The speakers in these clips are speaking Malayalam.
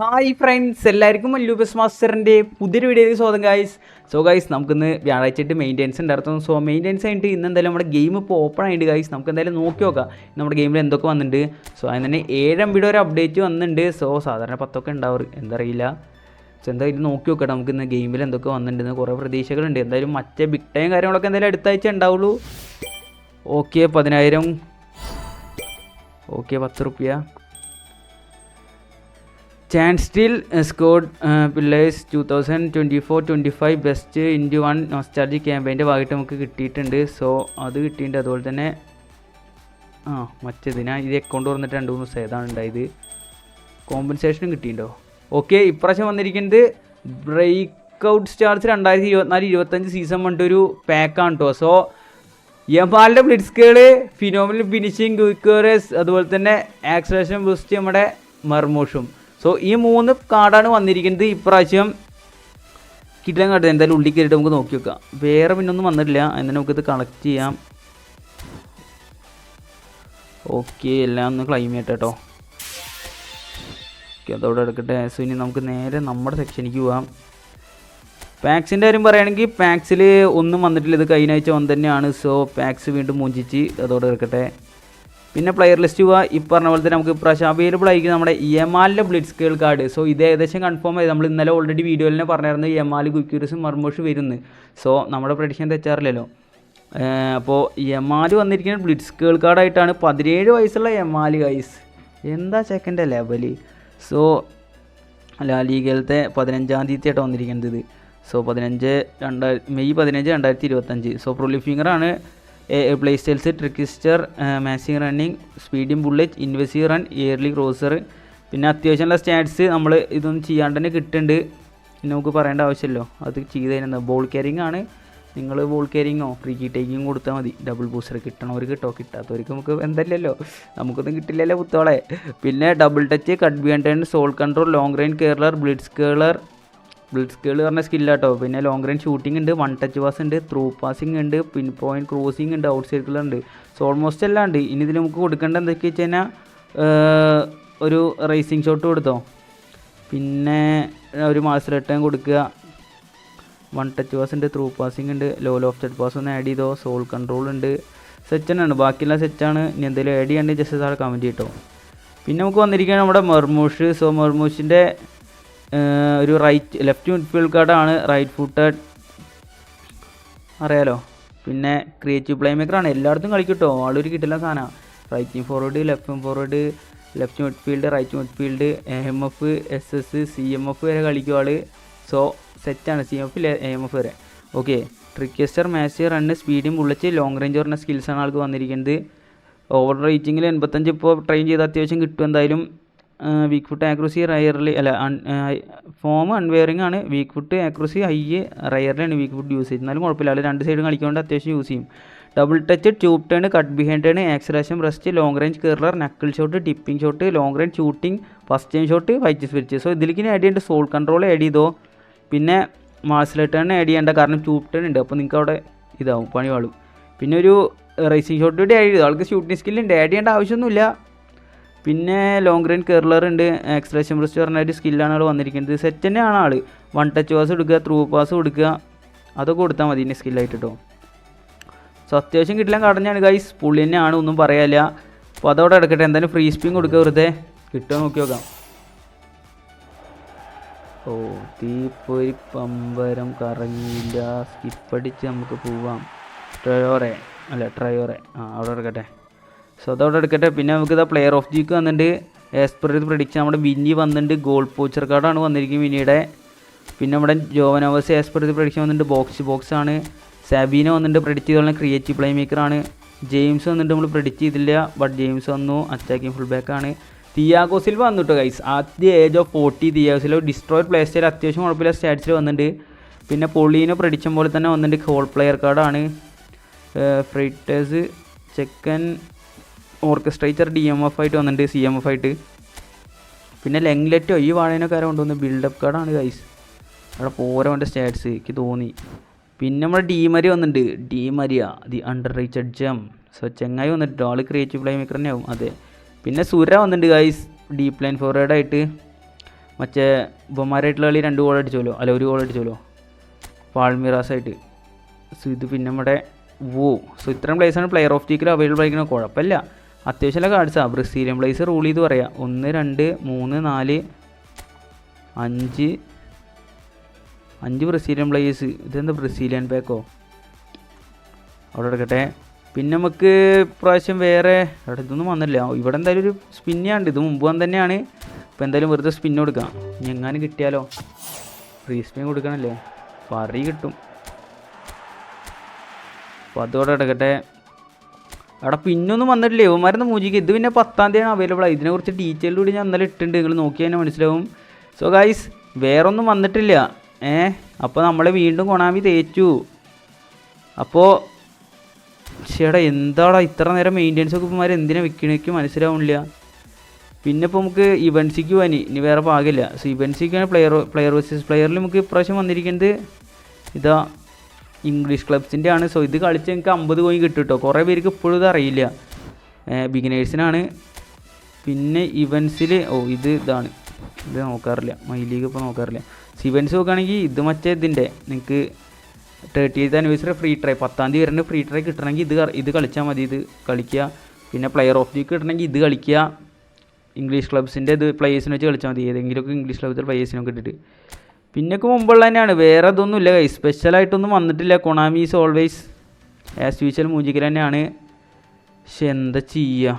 ഹായ് ഫ്രണ്ട്സ് എല്ലാവർക്കും ലൂബസ് മാസ്റ്ററിന്റെ പുതിയൊരു വീഡിയോയിലേക്ക് സ്വാഗതം ഗൈസ് സോ ഗൈസ് നമുക്കിന്ന് വ്യാഴാഴ്ചയായിട്ട് മെയിന്റെനൻസ് ഉണ്ടായിരുന്നു സോ മെയിന്റെനൻസ് ആയിട്ട് ഇന്ന് എന്തായാലും നമ്മുടെ ഗെയിം ഇപ്പോൾ ഓപ്പൺ ആയിട്ട് ഗൈസ് നമുക്ക് എന്തായാലും നോക്കി നോക്കാം. നമ്മുടെ ഗെയിമിൽ എന്തൊക്കെ വന്നിട്ടുണ്ട്. സോ അതിന് തന്നെ ഏഴം വീഡിയോ ഒരു അപ്ഡേറ്റ് വന്നിട്ടുണ്ട്. സോ സാധാരണ പത്തൊക്കെ ഉണ്ടാവും. എന്തറിയില്ല. സോ എന്തായാലും നോക്കി നോക്കട്ടെ. നമുക്ക് ഇന്ന് ഗെയിമിൽ എന്തൊക്കെ വന്നിട്ടുണ്ടെന്ന് കുറേ പ്രതീക്ഷകളുണ്ട്. എന്തായാലും മറ്റേ ബിഗ് ടൈം കാര്യങ്ങളൊക്കെ എന്തായാലും അടുത്ത ആഴ്ച ഉണ്ടാവുള്ളൂ. ഓക്കെ പതിനായിരം. ഓക്കെ പത്ത് റുപ്യ. Chance steel squad pillars two thousand twenty four twenty five best into one nostalgia ക്യാമ്പയിന്റെ ഭാഗമായിട്ട് നമുക്ക് കിട്ടിയിട്ടുണ്ട്. സോ അത് കിട്ടിയിട്ടുണ്ട്. അതുപോലെ തന്നെ ആ മറ്റേതിനാ ഇത് അക്കൗണ്ട് തുറന്നിട്ട് രണ്ട് മൂന്ന് ദിവസം ഏതാണ് ഉണ്ടായത്? കോമ്പൻസേഷനും കിട്ടിയിട്ടുണ്ടോ? ഓക്കെ ഇപ്രാവശ്യം വന്നിരിക്കുന്നത് ബ്രേക്ക് ഔട്ട് സ്റ്റാർസ് രണ്ടായിരത്തി ഇരുപത്തിനാല് ഇരുപത്തഞ്ച് സീസൺ ഒരു പാക്കാണ് കേട്ടോ സോ യമാലിന്റെ ബ്ലിറ്റ്സ്കേൾ ഫിനോമിനൽ ഫിനിഷിങ് ക്വിക്കറേസ് അതുപോലെ തന്നെ ആക്സലേഷൻ ബൂസ്റ്റ് നമ്മുടെ മർമോഷും. സോ ഈ മൂന്ന് കാർഡാണ് വന്നിരിക്കുന്നത്. ഇപ്രാവശ്യം കിട്ടാൻ കാർഡ് എന്തായാലും ഉള്ളിൽ കയറിയിട്ട് നമുക്ക് നോക്കി വെക്കാം. വേറെ പിന്നൊന്നും വന്നിട്ടില്ല. എന്നാൽ നമുക്കിത് കളക്ട് ചെയ്യാം. ഓക്കെ എല്ലാം ഒന്ന് ക്ലൈം ചെയ്യട്ടെ കേട്ടോ. ഓക്കെ അതോടെ എടുക്കട്ടെ സോ ഇനി നമുക്ക് നേരെ നമ്മുടെ സെക്ഷനിലേക്ക് പോവാം. പാക്സിന്റെ കാര്യം പറയുകയാണെങ്കിൽ പാക്സിൽ ഒന്നും വന്നിട്ടില്ല. ഇത് കഴിഞ്ഞ ആഴ്ച ഒന്ന് തന്നെയാണ് സോ പാക്സ് വീണ്ടും മോഞ്ചിച്ച് അതോടെ എടുക്കട്ടെ പിന്നെ പ്ലെയർ ലിസ്റ്റ് പോവുക ഈ പറഞ്ഞ പോലെ തന്നെ നമുക്ക് ഇപ്രാവശ്യം അവൈലബിൾ ആയിരിക്കും നമ്മുടെ എമാലിന്റെ ബ്ലിഡ് സ്കേൾ കാർഡ് സോ ഇത് ഏകദേശം കൺഫേം ആയി. നമ്മൾ ഇന്നലെ ഓൾറെഡി വീഡിയോയിൽ തന്നെ പറഞ്ഞായിരുന്നു എമാൽ ഗുക്യൂരിസും മർമോഷ് വരുന്നു. സോ നമ്മുടെ പ്രഡിക്ഷൻ തെറ്റാറില്ലല്ലോ. അപ്പോൾ എമാൽ വന്നിരിക്കുന്ന ബ്ലിഡ് സ്കേൾ കാർഡായിട്ടാണ് പതിനേഴ് വയസ്സുള്ള എമാൽ ഗൈസ് എന്താ ചെക്കന്റെ ലെവൽ സോ ലാ പതിനഞ്ചാം പതിനഞ്ചാം തീയതിയായിട്ട് വന്നിരിക്കുന്നത്. സോ പതിനഞ്ച് രണ്ടായിരത്തി മെയ് പതിനഞ്ച് രണ്ടായിരത്തി ഇരുപത്തഞ്ച്. So പ്രൊലിഫിംഗറാണ് play styles trickster mazing running speeding bullet incisive run early crosser പിന്നെ അത്യാവശ്യമുള്ള സ്റ്റാറ്റ്സ് നമ്മൾ ഇതൊന്നും ചെയ്യാണ്ട് തന്നെ കിട്ടുന്നുണ്ട് പിന്നെ നമുക്ക് പറയേണ്ട ആവശ്യമല്ലോ അത് ചെയ്ത് തരുന്നത് ബോൾ ക്യാരിങ് ആണ്. നിങ്ങൾ ബോൾ ക്യാരിങ്ങോ ഫ്രീ ടേക്കിങ് കൊടുത്താൽ മതി. ഡബിൾ ബൂസ്റ്റർ കിട്ടണവർക്ക് കിട്ടോ കിട്ടാത്തവർക്ക് നമുക്ക് എന്തല്ലല്ലോ. നമുക്കൊന്നും കിട്ടില്ലല്ലോ പുത്തോളെ പിന്നെ double touch cut behind sole control long range curler blitz curler blitz curl പറഞ്ഞ സ്കില്ലാട്ടോ പിന്നെ ലോങ് റേഞ്ച് ഷൂട്ടിംഗ് ഉണ്ട് വൺ ടച്ച് പാസ് ഉണ്ട് ത്രൂ പാസിംഗ് ഉണ്ട് പിൻ പോയിന്റ് ക്രോസിംഗ് ഉണ്ട് ഔട്ട് സൈക്കിൾ ഉണ്ട്. സോ ഓൾമോസ്റ്റ് എല്ലാം ഉണ്ട്. ഇനി ഇതിൽ നമുക്ക് കൊടുക്കേണ്ട എന്തൊക്കെയാ വെച്ച് കഴിഞ്ഞാൽ ഒരു റേസിംഗ് ഷോട്ട് കൊടുത്തോ. പിന്നെ ഒരു മാസ്റ്റർ റിട്ടേൺ കൊടുക്കുക. വൺ ടച്ച് പാസ് ഉണ്ട് ത്രൂ പാസിംഗ് ഉണ്ട് ലോ ലോഫ് ലോഫ്റ്റഡ് പാസ് ഒന്ന് ആഡ് ചെയ്തോ. സോൾ കൺട്രോൾ ഉണ്ട്. സെറ്റ് ബാക്കിയെല്ലാം സെറ്റാണ് ഇനി എന്തെങ്കിലും ആഡ് ചെയ്യാണ്ട് ജസ്റ്റ് താഴെ കമന്റ് ചെയ്യട്ടോ. പിന്നെ നമുക്ക് വന്നിരിക്കുകയാണ് നമ്മുടെ മെർമൂഷ്. സോ മെർമൂഷിന്റെ ഒരു റൈറ്റ് ലെഫ്റ്റ് മിഡ്ഫീൽഡ് കാർഡാണ് റൈറ്റ് ഫുട്ടഡ് അറിയാലോ? പിന്നെ ക്രിയേറ്റീവ് പ്ലേ മേക്കറാണ് എല്ലായിടത്തും കളിക്കട്ടോ ആളൊരു കിട്ടില്ല സാധനമാണ് right wing forward left forward left midfield right midfield M F S S C M F വരെ കളിക്കും ആൾ സോ സെറ്റാണ് C M F M F വരെ. ഓക്കെ ട്രിക്കസ്റ്റർ മാച്ച് റണ്ണ് സ്പീഡും ബുള്ളറ്റ് ലോങ് റേഞ്ച് പറഞ്ഞ സ്കിൽസാണ് ആൾക്ക് വന്നിരിക്കുന്നത്. ഓവർ റേറ്റിങ്ങിൽ എൺപത്തഞ്ച് ഇപ്പോൾ ട്രെയിൻ ചെയ്ത് അത്യാവശ്യം കിട്ടും എന്തായാലും. വീക്ക് ഫുട്ട് ആക്രസി റയർലി അല്ല ഫോം അൺവെയറിംഗ് ആണ് വീക്ക് ഫുട്ട് ആക്രസി ഹൈ റയറിലാണ് വീക്ക് ഫുട്ട് യൂസ് ചെയ്യുന്നത്. എന്നാലും കുഴപ്പമില്ല. അത് രണ്ട് സൈഡും കളിക്കൊണ്ട് അത്യാവശ്യം യൂസ് ചെയ്യും. Double touch tube turn cut behind turn acceleration rest long range curler knuckle shot dipping shot long range shooting first time shot white spirit so ഇതിലേക്ക് ആഡ് ചെയ്യേണ്ട സോൾ കൺട്രോൾ ആഡ് ചെയ്തോ? പിന്നെ മാർസൽ ടേൺ ആഡ് ചെയ്യേണ്ട. കാരണം ട്യൂബ് ടേൺ ഉണ്ട്. അപ്പോൾ നിങ്ങൾക്ക് അവിടെ ഇതാവും. പണി വാളും പിന്നെ ഒരു റേസിംഗ് ഷോട്ട് കൂടി ആഡ് ചെയ്തു? ആൾക്ക് ഷൂട്ടിംഗ് സ്കില്ലുണ്ട് ആഡ് ചെയ്യേണ്ട ആവശ്യമൊന്നുമില്ല. പിന്നെ ലോങ് റേഞ്ച് കേർലർ ഉണ്ട്. എക്സ്പ്രഷൻ ബ്രിസ്റ്റ് പറഞ്ഞ ഒരു സ്കില്ലാണ് ആൾ വന്നിരിക്കുന്നത്. സെറ്റ് തന്നെയാണ് ആൾ വൺ ടച്ച് പാസ് കൊടുക്കുക ത്രൂ പാസ് കൊടുക്കുക. അതൊക്കെ കൊടുത്താൽ മതി ഇനി സ്കില്ലായിട്ട് കേട്ടോ സോ അത്യാവശ്യം കിട്ടില്ല കടഞ്ഞാണ്. ഗൈസ് പുള്ളി തന്നെയാണ് ഒന്നും പറയാനില്ല. അപ്പോൾ അതോടെ എടുക്കട്ടെ എന്തായാലും ഫ്രീ സ്പിൻ കൊടുക്കുക വെറുതെ. കിട്ടുമോ നോക്കി നോക്കാം. ഓ തീപ്പൊരി പമ്പരം കറങ്ങിയില്ല. സ്കിപ്പടിച്ച് നമുക്ക് പോവാം. ട്രയോറെ അല്ല ട്രയോറെ ആ അവിടെ എടുക്കട്ടെ സോ അതവിടെ എടുക്കട്ടെ. പിന്നെ നമുക്ക് ഇതാ പ്ലെയർ ഓഫ് ജിക്ക് വന്നിട്ട് ആസ് പെർ പ്രഡിക്ഷൻ നമ്മുടെ വിന്നി വന്നിട്ടുണ്ട് ഗോൾ പോച്ചർ കാർഡാണ് വന്നിരിക്കുന്നത് വിനിയുടെ പിന്നെ നമ്മുടെ ജോവനോവസ് ആസ് പ്രഡിക്ഷൻ വന്നിട്ടുണ്ട് ബോക്സ് ബോക്സ് ആണ്. സാബീന വന്നിട്ട് പ്രെഡിക്റ്റ് ചെയ്തോളാം. ക്രിയേറ്റീവ് പ്ലേ മേക്കറാണ് ജെയിംസ് വന്നിട്ട് നമ്മൾ പ്രെഡിക്റ്റ് ചെയ്തില്ല. ബട്ട് ജെയിംസ് വന്നു. അറ്റാക്കിംഗ് ഫുൾ ബാക്ക് ആണ്. തിയാഗോ സിൽവ വന്നു കേട്ടോ ഗൈസ് ആദ്യ age of forty Thiago Silva destroyer play style അത്യാവശ്യം കുഴപ്പമില്ല സ്റ്റാറ്റ്സിൽ വന്നിട്ടുണ്ട് പിന്നെ പൊള്ളീനെ പ്രഡിക്ഷൻ പോലെ തന്നെ വന്നിട്ടുണ്ട് ഹോൾ പ്ലെയർ കാർഡാണ് ഫ്രൈറ്റേഴ്സ് ചെക്കൻ ഓർക്കസ്ട്രേച്ചർ ഡി എം എഫ് ആയിട്ട് വന്നിട്ടുണ്ട് സി എം എഫ് ആയിട്ട്. പിന്നെ ലെങ്ലെറ്റോ ഈ വാഴേനൊക്കെ ആരോ കൊണ്ടുവന്ന് ബിൽഡപ്പ് കാർഡാണ് ഗൈസ് അവിടെ പോരവന്റെ സ്റ്റാറ്റ്സ് എനിക്ക് തോന്നി. പിന്നെ നമ്മുടെ ഡീമരി വന്നിട്ടുണ്ട്. Di Maria the underrated gem so ചെങ്ങായി വന്നിട്ട് ആൾ ക്രിയേറ്റീവ് പ്ലേ മേക്കർ തന്നെയാവും അതെ. പിന്നെ സുര വന്നിട്ടുണ്ട് ഗൈസ് ഡീപ് ലൈൻ ഫോർവേഡ് ആയിട്ട്. മറ്റേ ഉപമാരായിട്ടുള്ള കളി രണ്ട് ഗോൾ അടിച്ചോലോ? അല്ല ഒരു ഗോൾ അടിച്ചോലോ? പാൾമിറാസ് ആയിട്ട്. സോ ഇത് പിന്നെ നമ്മുടെ വോ. സോ ഇത്രയും പ്ലേസാണ് player of the year available ആയിരിക്കുന്നത് കുഴപ്പമില്ല. അത്യാവശ്യം കാർഡ്സാണ് ബ്രസീലിയൻ പ്ലേസ് റൂൾ ചെയ്ത് പറയാം. ഒന്ന് രണ്ട് മൂന്ന് നാല് അഞ്ച് അഞ്ച് ബ്രസീലിയൻ പ്ലേസ് ഇതെന്താ ബ്രസീലിയൻ പാക്കോ അവിടെ എടുക്കട്ടെ. പിന്നെ നമുക്ക് പ്രാവശ്യം വേറെ അവിടെ ഇതൊന്നും വന്നില്ല. ഇവിടെ എന്തായാലും ഒരു സ്പിന്നാണ്ട് ഇത് മുമ്പ് വന്ന് തന്നെയാണ്. അപ്പോൾ എന്തായാലും വെറുതെ സ്പിൻ കൊടുക്കാം. ഇനി എങ്ങാനും കിട്ടിയാലോ? ഫ്രീ സ്പിൻ കൊടുക്കണല്ലേ? പറി കിട്ടും. അപ്പോൾ അതോടെ എടുക്കട്ടെ. അവിടെ പിന്നൊന്നും വന്നിട്ടില്ല? ഇവന്മാരൊന്നും മൂജിക്ക്. ഇത് പിന്നെ പത്താം ആണ് അവൈലബിൾ ആയി ഇതിനെക്കുറിച്ച് ഡീറ്റെയിൽ കൂടി ഞാൻ ഇന്നലെ ഇട്ടിട്ടുണ്ട്. നിങ്ങൾ നോക്കി തന്നെ മനസ്സിലാവും. സോ ഗൈസ് വേറൊന്നും വന്നിട്ടില്ല. ഏ? അപ്പോൾ നമ്മൾ വീണ്ടും കൊണാമി തേച്ചു. അപ്പോൾ ചേട്ടാ എന്താടാ? ഇത്ര നേരം മെയിന്റെനൻസ് ഒക്കെ ഇപ്പമാർ എന്തിനാ വെക്കണേക്ക് മനസ്സിലാവുന്നില്ല പിന്നെ ഇപ്പോൾ നമുക്ക് ഇവൻസിക്ക് പോകാനി ഇനി വേറെ പാകില്ല സോ ഇവൻസിക്കാണ് പ്ലെയർ പ്ലെയർ വേഴ്സസ് പ്ലെയറിൽ നമുക്ക് ഇപ്രാവശ്യം വന്നിരിക്കുന്നത്. ഇതാ. ഇംഗ്ലീഷ് ക്ലബ്സിന്റെ ആണ് സോ ഇത് കളിച്ച് നിങ്ങൾക്ക് അമ്പത് കോയിൻ കിട്ടും കേട്ടോ കുറേ പേർക്ക് ഇപ്പോഴും ഇത് അറിയില്ല. ബിഗിനേഴ്സിനാണ് പിന്നെ ഇവൻസിൽ ഓ ഇത് ഇതാണ്. ഇത് നോക്കാറില്ല. മൈ ലീഗ് ഇപ്പോൾ നോക്കാറില്ല. സിവൻസ് നോക്കുകയാണെങ്കിൽ ഇത് മറ്റേ ഇതിന്റെ നിങ്ങൾക്ക് thirty eighth anniversary free try പത്താം തീയതി വരുന്ന ഫ്രീ ട്രൈ കിട്ടണമെങ്കിൽ ഇത് ഇത് കളിച്ചാൽ മതി. ഇത് കളിക്കുക. പിന്നെ പ്ലെയർ ഓഫ് ദി കിട്ടണമെങ്കിൽ ഇത് കളിക്കുക. ഇംഗ്ലീഷ് ക്ലബ്സിന്റെ ഇത് പ്ലേയേഴ്സിനെ വെച്ച് കളിച്ചാൽ മതി. ഏതെങ്കിലുമൊക്കെ ഇംഗ്ലീഷ് ക്ലബ്സിൽ പ്ലേയേഴ്സിനൊക്കെ ഇട്ടിട്ട്. പിന്നൊക്കെ മുമ്പുള്ള തന്നെയാണ് വേറെ ഇതൊന്നും ഇല്ല കൈ സ്പെഷ്യലായിട്ടൊന്നും വന്നിട്ടില്ല. Konami is always as usual മൂജിക്കൽ തന്നെയാണ്. പക്ഷെ എന്താ ചെയ്യുക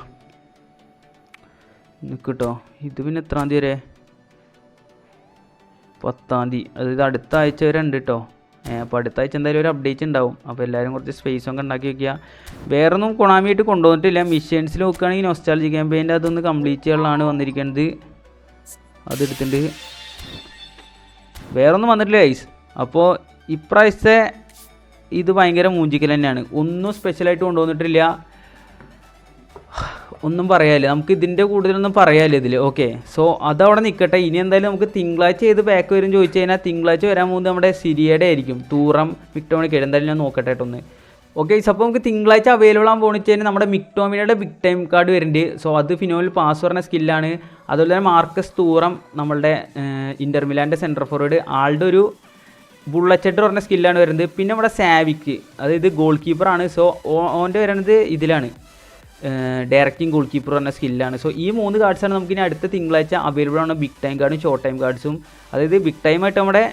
നിൽക്കട്ടോ ഇത് പിന്നെ എത്രാം തീയതി വരെ? പത്താം തീയതി. അതായത് അടുത്ത ആഴ്ച വരെ ഉണ്ട് കേട്ടോ അപ്പോൾ അടുത്ത ആഴ്ച എന്തായാലും ഒരു അപ്ഡേറ്റ് ഉണ്ടാവും. അപ്പോൾ എല്ലാവരും കുറച്ച് സ്പേസ് ഒക്കെ ഉണ്ടാക്കി വെക്കുക. വേറൊന്നും കൊണാമിയായിട്ട് കൊണ്ടുവന്നിട്ടില്ല. മിഷൻസിൽ നോക്കുകയാണെങ്കിൽ നൊസ്റ്റാലജി ക്യാമ്പയിന്റെ അതൊന്ന് കംപ്ലീറ്റ് ചെയ്യാനുള്ളതാണ് വന്നിരിക്കുന്നത്. അതെടുത്തിട്ടുണ്ട് വേറൊന്നും വന്നിട്ടില്ല ഗൈസ് അപ്പോൾ ഇപ്രാവശ്യത്തെ ഇത് ഭയങ്കര മൂഞ്ചിക്കൽ തന്നെയാണ്. ഒന്നും സ്പെഷ്യലായിട്ട് കൊണ്ടുവന്നിട്ടില്ല. ഒന്നും പറയാനില്ല. നമുക്ക് ഇതിന്റെ കൂടുതലൊന്നും പറയാനില്ല ഇതിൽ ഓക്കെ സോ അതവിടെ നിൽക്കട്ടെ ഇനി എന്തായാലും നമുക്ക് തിങ്കളാഴ്ച ഏത് ബാക്ക് വരും ചോദിച്ചു കഴിഞ്ഞാൽ തിങ്കളാഴ്ച വരാൻ പോകുന്നത് നമ്മുടെ സിരിയയുടെ ആയിരിക്കും. ടൂറം വിക്ടോണിക്കയുടെ എന്തായാലും ഞാൻ നോക്കട്ടെ കേട്ടോ ഒന്ന്. ഓക്കെ അപ്പോൾ നമുക്ക് തിങ്കളാഴ്ച അവൈലബിൾ ആകാൻ കഴിഞ്ഞാൽ നമ്മുടെ മിക്ടോമിനയുടെ ബിഗ് ടൈം കാർഡ് വരുന്നുണ്ട് സോ അത് ഫിനോയിൽ പാസ് പറഞ്ഞ സ്കില്ലാണ് അതുപോലെ തന്നെ മാർക്കസ് തൂറം നമ്മളുടെ ഇന്റർമിലാന്റെ സെന്റർ ഫോർവേഡ് ആളുടെ ഒരു ബുള്ളറ്റഡ് പറഞ്ഞ സ്കില്ലാണ് വരുന്നത് പിന്നെ നമ്മുടെ സാവിക്ക് അതായത് ഗോൾ കീപ്പറാണ് സോ ഓന്റെ വരുന്നത് ഇതിലാണ്. ഡയറക്റ്റിംഗ് ഗോൾ കീപ്പർ പറഞ്ഞ സ്കില്ലാണ് സോ ഈ മൂന്ന് കാർഡ്സാണ് നമുക്കിനി അടുത്ത തിങ്കളാഴ്ച അവൈലബിൾ ആണ് ബിഗ് ടൈം കാർഡും ഷോർട്ട് ടൈം കാർഡ്സും അതായത് ബിഗ് ടൈമായിട്ട് നമ്മുടെ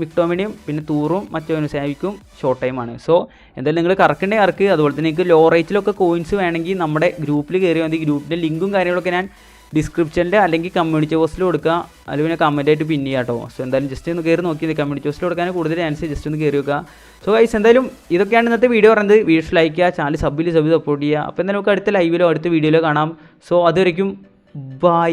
മിക്ടോമിനിയും പിന്നെ തൂറും മറ്റോ സാവിക്കും ഷോർട്ട് ടൈമാണ് സോ എന്തായാലും നിങ്ങൾ കറക്കണ്ടേ കറക്ക് അതുപോലെ തന്നെ നിങ്ങൾക്ക് ലോ റേറ്റിലൊക്കെ കോയിൻസ് വേണമെങ്കിൽ നമ്മുടെ ഗ്രൂപ്പിൽ കയറി മതി. ഗ്രൂപ്പിന്റെ ലിങ്കും കാര്യങ്ങളൊക്കെ ഞാൻ ഡിസ്ക്രിപ്ഷനിൽ അല്ലെങ്കിൽ കമ്മ്യൂണിറ്റി പോസ്റ്റിൽ കൊടുക്കുക അല്ലെങ്കിൽ പിന്നെ കമന്റ് ആയിട്ട് പിൻ കേട്ടോ സോ എന്തായാലും ജസ്റ്റ് ഒന്ന് കയറി നോക്കി കമ്മ്യൂണിറ്റി പോസ്റ്റിൽ കൊടുക്കാൻ കൂടുതൽ ചാൻസ് ജസ്റ്റ് ഒന്ന് കയറി വെക്കുക സോ ഗൈസ് എന്തായാലും ഇതൊക്കെയാണ് ഇന്നത്തെ വീഡിയോ പറയുന്നത് വീഡിയോസ് ലൈക്ക് ചെയ്യുക ചാനൽ സബ്ബിൽ സബ് സപ്പോർട്ട് ചെയ്യുക. അപ്പോൾ എന്തായാലും നമുക്ക് അടുത്ത ലൈവിലോ അടുത്ത വീഡിയോയിലോ കാണാം. So അതുവരെയ്ക്കും by